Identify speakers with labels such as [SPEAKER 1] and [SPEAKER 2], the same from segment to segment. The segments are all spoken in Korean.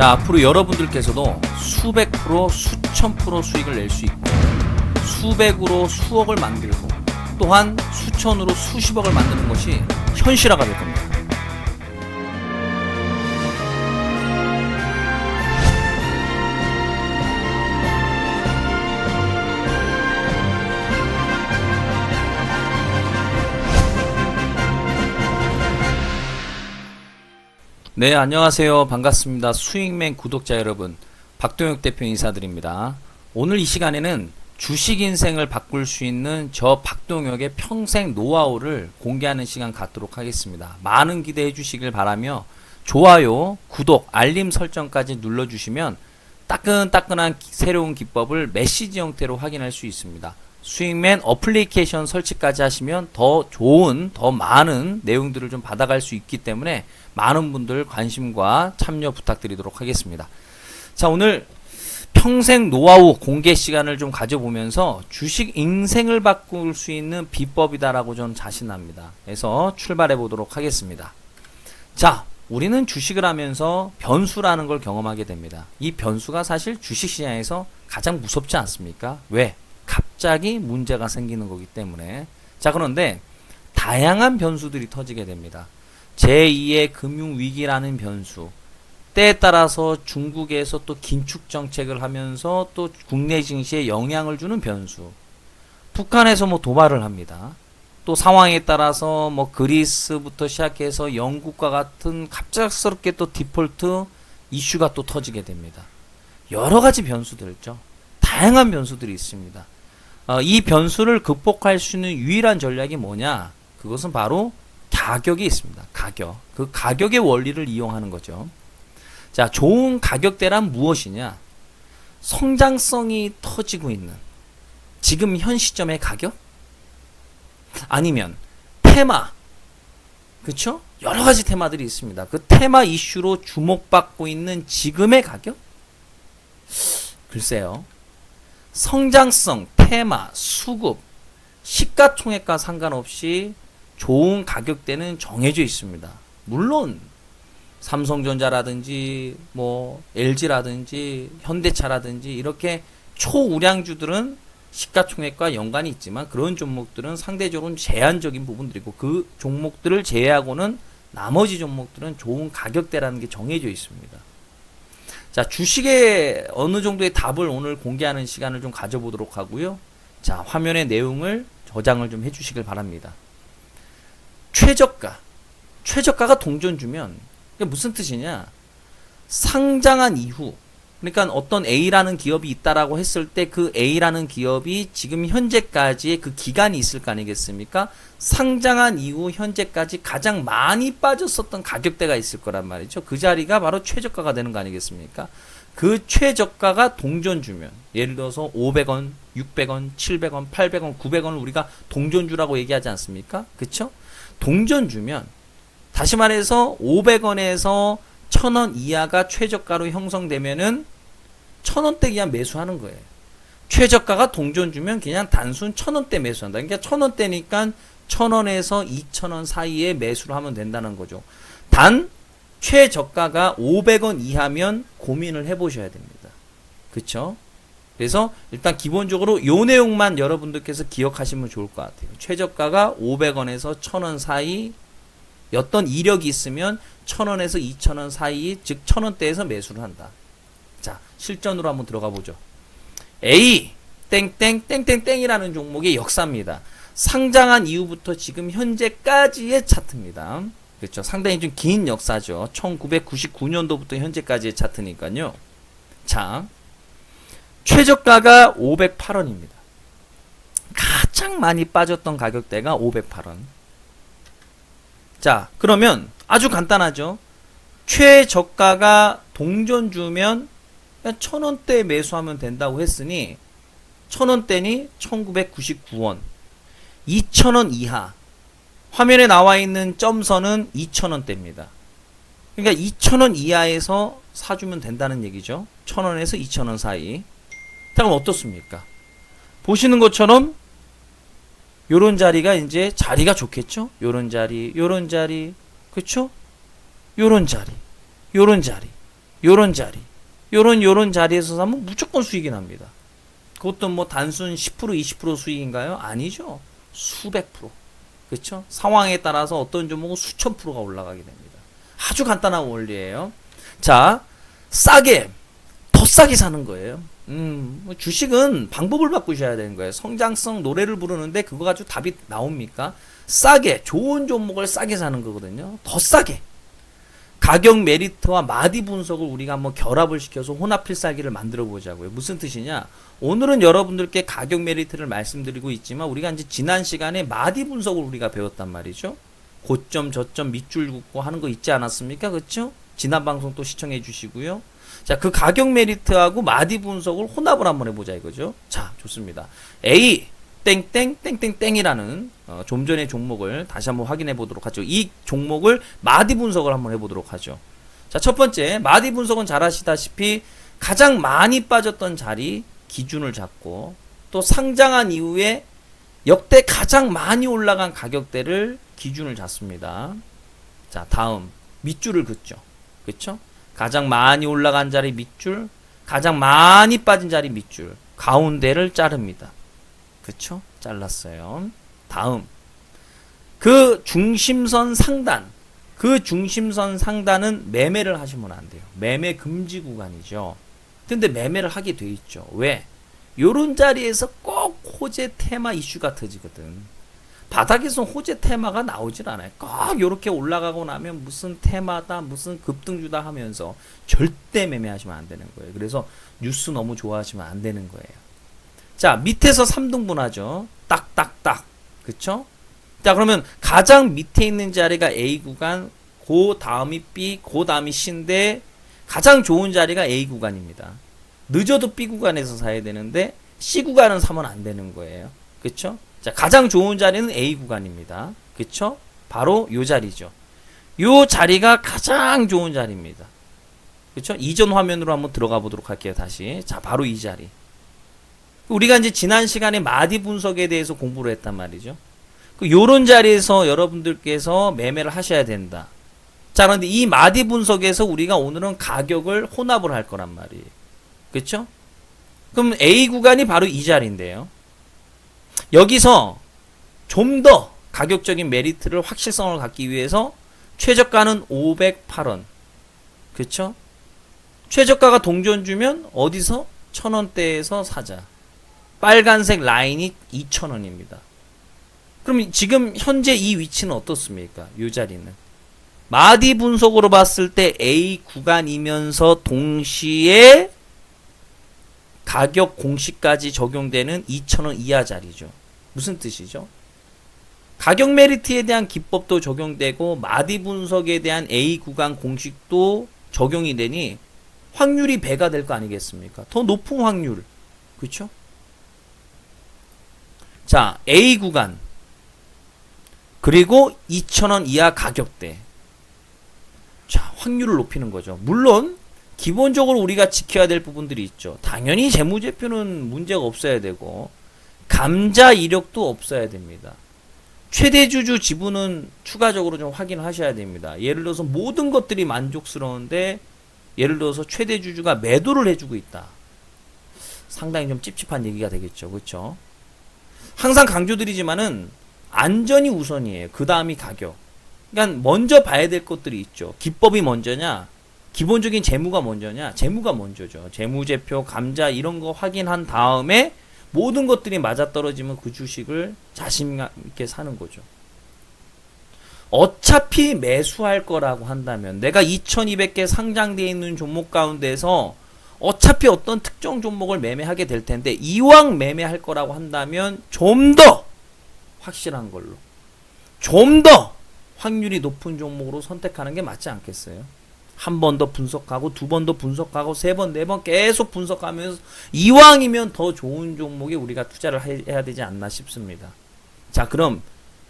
[SPEAKER 1] 자, 앞으로 여러분들께서도 수백 프로, 수천 프로 수익을 낼 수 있고, 수백으로 수억을 만들고, 또한 수천으로 수십억을 만드는 것이 현실화가 될 겁니다. 네, 안녕하세요. 반갑습니다. 수익맨 구독자 여러분. 박동혁 대표 인사드립니다. 오늘 이 시간에는 주식 인생을 바꿀 수 있는 저 박동혁의 평생 노하우를 공개하는 시간 갖도록 하겠습니다. 많은 기대해 주시길 바라며 좋아요, 구독, 알림 설정까지 눌러 주시면 따끈따끈한 기- 새로운 기법을 메시지 형태로 확인할 수 있습니다. 수익맨 어플리케이션 설치까지 하시면 더 좋은, 더 많은 내용들을 좀 받아갈 수 있기 때문에 많은 분들 관심과 참여 부탁드리도록 하겠습니다. 자, 오늘 평생 노하우 공개 시간을 좀 가져보면서 주식 인생을 바꿀 수 있는 비법이다라고 저는 자신합니다. 그래서 출발해 보도록 하겠습니다. 자, 우리는 주식을 하면서 변수라는 걸 경험하게 됩니다. 이 변수가 사실 주식 시장에서 가장 무섭지 않습니까? 왜? 갑자기 문제가 생기는 거기 때문에. 자, 그런데 다양한 변수들이 터지게 됩니다. 제2의 금융위기라는 변수. 때에 따라서 중국에서 또 긴축 정책을 하면서 또 국내 증시에 영향을 주는 변수. 북한에서 뭐 도발을 합니다. 또 상황에 따라서 뭐 그리스부터 시작해서 영국과 같은 갑작스럽게 또 디폴트 이슈가 또 터지게 됩니다. 여러 가지 변수들 있죠. 다양한 변수들이 있습니다. 어, 이 변수를 극복할 수 있는 유일한 전략이 뭐냐? 그것은 바로 가격이 있습니다. 가격. 그 가격의 원리를 이용하는 거죠. 자, 좋은 가격대란 무엇이냐? 성장성이 터지고 있는 지금 현 시점의 가격? 아니면 테마. 그쵸? 여러 가지 테마들이 있습니다. 그 테마 이슈로 주목받고 있는 지금의 가격? 글쎄요. 성장성, 테마, 수급, 시가총액과 상관없이 좋은 가격대는 정해져 있습니다. 물론 삼성전자라든지 뭐 LG라든지 현대차라든지 이렇게 초우량주들은 시가총액과 연관이 있지만 그런 종목들은 상대적으로 제한적인 부분들이고 그 종목들을 제외하고는 나머지 종목들은 좋은 가격대라는 게 정해져 있습니다. 자, 주식의 어느 정도의 답을 오늘 공개하는 시간을 좀 가져보도록 하고요. 자, 화면의 내용을 저장을 좀 해주시길 바랍니다. 최저가. 최저가가 동전 주면 그게 무슨 뜻이냐? 상장한 이후, 그러니까 어떤 A라는 기업이 있다라고 했을 때 그 A라는 기업이 지금 현재까지의 그 기간이 있을 거 아니겠습니까? 상장한 이후 현재까지 가장 많이 빠졌었던 가격대가 있을 거란 말이죠. 그 자리가 바로 최저가가 되는 거 아니겠습니까? 그 최저가가 동전주면 예를 들어서 500원, 600원, 700원, 800원, 900원을 우리가 동전주라고 얘기하지 않습니까? 그쵸? 동전주면 다시 말해서 500원에서 1000원 이하가 최저가로 형성되면은 1000원대 그냥 매수하는 거예요. 최저가가 동전 주면 그냥 단순 1000원대 매수한다. 그러니까 1000원대니까 1000원에서 2000원 사이에 매수를 하면 된다는 거죠. 단 최저가가 500원 이하면 고민을 해 보셔야 됩니다. 그렇죠? 그래서 일단 기본적으로 요 내용만 여러분들께서 기억하시면 좋을 것 같아요. 최저가가 500원에서 1000원 사이 어떤 이력이 있으면 1000원에서 2000원 사이 즉 1000원대에서 매수를 한다. 자, 실전으로 한번 들어가 보죠. A 땡땡 땡땡땡이라는 종목의 역사입니다. 상장한 이후부터 지금 현재까지의 차트입니다. 그렇죠. 상당히 좀 긴 역사죠. 1999년도부터 현재까지의 차트니까요. 자, 최저가가 508원입니다. 가장 많이 빠졌던 가격대가 508원. 자, 그러면 아주 간단하죠. 최저가가 동전 주면 그냥 천 원대 매수하면 된다고 했으니 천 원대니 1999원. 2,000원 이하. 화면에 나와 있는 점선은 2,000원대입니다. 그러니까 2,000원 이하에서 사주면 된다는 얘기죠. 1,000원에서 2,000원 사이. 자, 그럼 어떻습니까? 보시는 것처럼 요런 자리가 이제 자리가 좋겠죠? 요런 자리, 요런 자리, 그쵸? 요런 자리, 요런 자리. 요런 자리, 요런 요런 자리에서 사면 무조건 수익이 납니다. 그것도 뭐 단순 10% 20% 수익인가요? 아니죠. 수백 프로. 그렇죠? 상황에 따라서 어떤 종목은 수천 프로가 올라가게 됩니다. 아주 간단한 원리예요. 자, 싸게 더 싸게 사는 거예요. 음, 뭐 주식은 방법을 바꾸셔야 되는 거예요. 성장성 노래를 부르는데 그거 가지고 답이 나옵니까? 싸게 좋은 종목을 싸게 사는 거거든요. 더 싸게. 가격 메리트와 마디 분석을 우리가 한번 결합을 시켜서 혼합 필살기를 만들어 보자고요. 무슨 뜻이냐? 오늘은 여러분들께 가격 메리트를 말씀드리고 있지만 우리가 이제 지난 시간에 마디 분석을 우리가 배웠단 말이죠. 고점, 저점, 밑줄 긋고 하는 거 있지 않았습니까? 그렇죠? 지난 방송 또 시청해 주시고요. 자, 그 가격 메리트하고 마디 분석을 혼합을 한번 해보자 이거죠. 자, 좋습니다. A 땡땡 땡땡땡이라는 어, 좀 전의 종목을 다시 한번 확인해 보도록 하죠. 이 종목을 마디 분석을 한번 해보도록 하죠. 자, 첫 번째 마디 분석은 잘 아시다시피 가장 많이 빠졌던 자리 기준을 잡고 또 상장한 이후에 역대 가장 많이 올라간 가격대를 기준을 잡습니다. 자, 다음 밑줄을 긋죠. 그렇죠? 가장 많이 올라간 자리 밑줄, 가장 많이 빠진 자리 밑줄, 가운데를 자릅니다. 그쵸? 잘랐어요. 다음. 그 중심선 상단. 그 중심선 상단은 매매를 하시면 안 돼요. 매매 금지 구간이죠. 근데 매매를 하게 돼 있죠. 왜? 요런 자리에서 꼭 호재 테마 이슈가 터지거든. 바닥에서 호재 테마가 나오질 않아요. 꼭 요렇게 올라가고 나면 무슨 테마다, 무슨 급등주다 하면서 절대 매매하시면 안 되는 거예요. 그래서 뉴스 너무 좋아하시면 안 되는 거예요. 자, 밑에서 3등분 하죠. 딱딱딱. 그쵸? 자, 그러면 가장 밑에 있는 자리가 A 구간, 그 다음이 B, 그 다음이 C인데 가장 좋은 자리가 A 구간입니다. 늦어도 B 구간에서 사야 되는데 C 구간은 사면 안 되는 거예요. 그쵸? 자, 가장 좋은 자리는 A 구간입니다. 그쵸? 바로 요 자리죠. 요 자리가 가장 좋은 자리입니다. 그쵸? 이전 화면으로 한번 들어가 보도록 할게요. 다시. 자, 바로 이 자리. 우리가 이제 지난 시간에 마디 분석에 대해서 공부를 했단 말이죠. 그 요런 자리에서 여러분들께서 매매를 하셔야 된다. 자, 그런데 이 마디 분석에서 우리가 오늘은 가격을 혼합을 할 거란 말이에요. 그렇죠? 그럼 A 구간이 바로 이 자리인데요. 여기서 좀 더 가격적인 메리트를 확실성을 갖기 위해서 최저가는 508원. 그렇죠? 최저가가 동전 주면 어디서? 1000원대에서 사자. 빨간색 라인이 2,000원입니다. 그럼 지금 현재 이 위치는 어떻습니까? 이 자리는. 마디 분석으로 봤을 때 A 구간이면서 동시에 가격 공시까지 적용되는 2,000원 이하 자리죠. 무슨 뜻이죠? 가격 메리트에 대한 기법도 적용되고 마디 분석에 대한 A 구간 공식도 적용이 되니 확률이 배가 될 거 아니겠습니까? 더 높은 확률. 그렇죠? 자, A 구간. 그리고 2,000원 이하 가격대. 자, 확률을 높이는 거죠. 물론, 기본적으로 우리가 지켜야 될 부분들이 있죠. 당연히 재무제표는 문제가 없어야 되고, 감자 이력도 없어야 됩니다. 최대 주주 지분은 추가적으로 좀 확인을 하셔야 됩니다. 예를 들어서 모든 것들이 만족스러운데, 예를 들어서 최대 주주가 매도를 해주고 있다. 상당히 좀 찝찝한 얘기가 되겠죠. 그렇죠? 항상 강조드리지만은 안전이 우선이에요. 그 다음이 가격. 그러니까 먼저 봐야 될 것들이 있죠. 기법이 먼저냐, 기본적인 재무가 먼저냐, 재무가 먼저죠. 재무제표, 감자 이런 거 확인한 다음에 모든 것들이 맞아떨어지면 그 주식을 자신 있게 사는 거죠. 어차피 매수할 거라고 한다면 내가 2200개 상장되어 있는 종목 가운데서 어차피 어떤 특정 종목을 매매하게 될 텐데 이왕 매매할 거라고 한다면 좀 더 확실한 걸로 좀 더 확률이 높은 종목으로 선택하는 게 맞지 않겠어요? 한 번 더 분석하고 두 번 더 분석하고 세 번 네 번 계속 분석하면서 이왕이면 더 좋은 종목에 우리가 투자를 해- 해야 되지 않나 싶습니다. 자, 그럼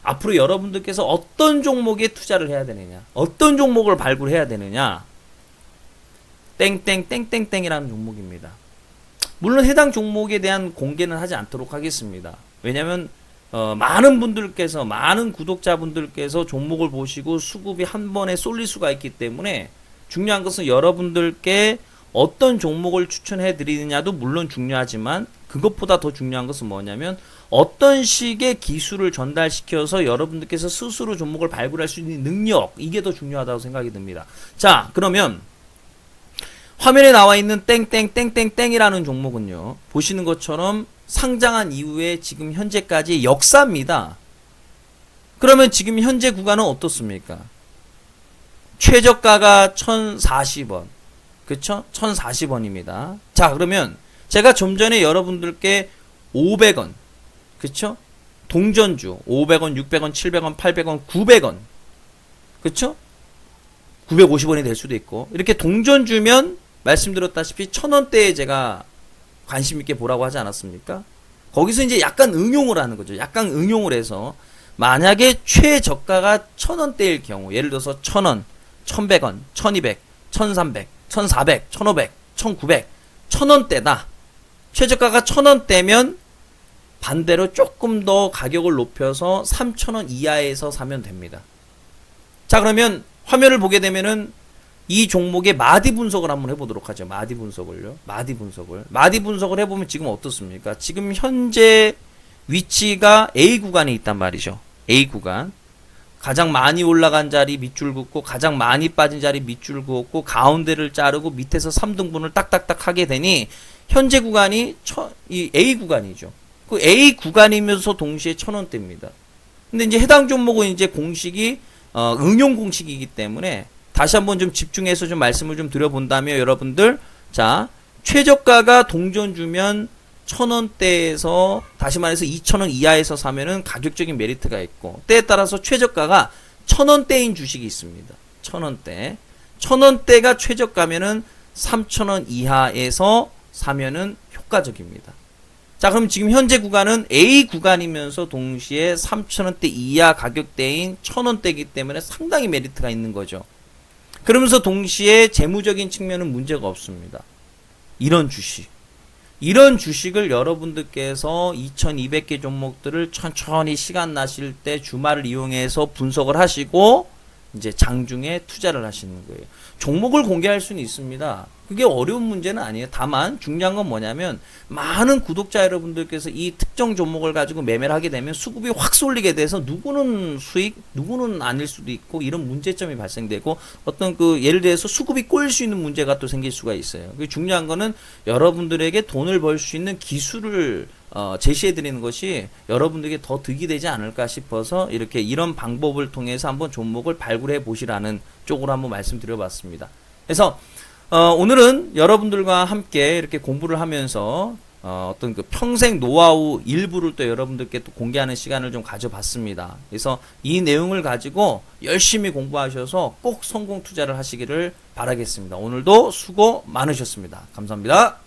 [SPEAKER 1] 앞으로 여러분들께서 어떤 종목에 투자를 해야 되느냐? 어떤 종목을 발굴해야 되느냐? 땡땡땡땡땡이라는 종목입니다. 물론 해당 종목에 대한 공개는 하지 않도록 하겠습니다. 왜냐하면 어, 많은 분들께서 많은 구독자분들께서 종목을 보시고 수급이 한 번에 쏠릴 수가 있기 때문에 중요한 것은 여러분들께 어떤 종목을 추천해 드리느냐도 물론 중요하지만 그것보다 더 중요한 것은 뭐냐면 어떤 식의 기술을 전달시켜서 여러분들께서 스스로 종목을 발굴할 수 있는 능력 이게 더 중요하다고 생각이 듭니다. 자, 그러면 화면에 나와 있는 땡땡땡땡땡이라는 종목은요. 보시는 것처럼 상장한 이후에 지금 현재까지 역사입니다. 그러면 지금 현재 구간은 어떻습니까? 최저가가 1,040원. 그쵸? 1,040원입니다. 자, 그러면 제가 좀 전에 여러분들께 500원. 그쵸? 동전주 500원, 600원, 700원, 800원, 900원. 그쵸? 950원이 될 수도 있고. 이렇게 동전 주면 말씀드렸다시피 1000원대에 제가 관심 있게 보라고 하지 않았습니까? 거기서 이제 약간 응용을 하는 거죠. 약간 응용을 해서 만약에 최저가가 1000원대일 경우 예를 들어서 1000원, 1100원, 1200, 1300, 1400, 1500, 1900, 1000원대다. 최저가가 1000원대면 반대로 조금 더 가격을 높여서 3000원 이하에서 사면 됩니다. 자, 그러면 화면을 보게 되면은 이 종목의 마디 분석을 한번 해보도록 하죠. 마디 분석을요. 마디 분석을. 마디 분석을 해보면 지금 어떻습니까? 지금 현재 위치가 A 구간에 있단 말이죠. A 구간. 가장 많이 올라간 자리 밑줄 긋고 가장 많이 빠진 자리 밑줄 그었고 가운데를 자르고 밑에서 3등분을 딱딱딱 하게 되니 현재 구간이 처, 이 A 구간이죠. 그 A 구간이면서 동시에 천 원대입니다. 근데 이제 해당 종목은 이제 공식이 어, 응용 공식이기 때문에 다시 한번 좀 집중해서 좀 말씀을 좀 드려본다면 여러분들 자 최저가가 동전 주면 천 원대에서 다시 말해서 이천 원 이하에서 사면은 가격적인 메리트가 있고 때에 따라서 최저가가 천 원대인 주식이 있습니다. 천 원대 천 원대가 최저가면은 삼천 원 이하에서 사면은 효과적입니다. 자, 그럼 지금 현재 구간은 A 구간이면서 동시에 3,000원대 이하 가격대인 1,000원대이기 때문에 상당히 메리트가 있는 거죠. 그러면서 동시에 재무적인 측면은 문제가 없습니다. 이런 주식. 이런 주식을 여러분들께서 2200개 종목들을 천천히 시간 나실 때 주말을 이용해서 분석을 하시고 이제 장중에 투자를 하시는 거예요. 종목을 공개할 수는 있습니다. 그게 어려운 문제는 아니에요. 다만 중요한 건 뭐냐면 많은 구독자 여러분들께서 이 특정 종목을 가지고 매매를 하게 되면 수급이 확 쏠리게 돼서 누구는 수익, 누구는 아닐 수도 있고 이런 문제점이 발생되고 어떤 그 예를 들어서 수급이 꼬일 수 있는 문제가 또 생길 수가 있어요. 그 중요한 거는 여러분들에게 돈을 벌 수 있는 기술을 어, 제시해 드리는 것이 여러분들에게 더 득이 되지 않을까 싶어서 이렇게 이런 방법을 통해서 한번 종목을 발굴해 보시라는 쪽으로 한번 말씀드려 봤습니다. 그래서 어, 오늘은 여러분들과 함께 이렇게 공부를 하면서 어, 어떤 그 평생 노하우 일부를 또 여러분들께 또 공개하는 시간을 좀 가져봤습니다. 그래서 이 내용을 가지고 열심히 공부하셔서 꼭 성공 투자를 하시기를 바라겠습니다. 오늘도 수고 많으셨습니다. 감사합니다.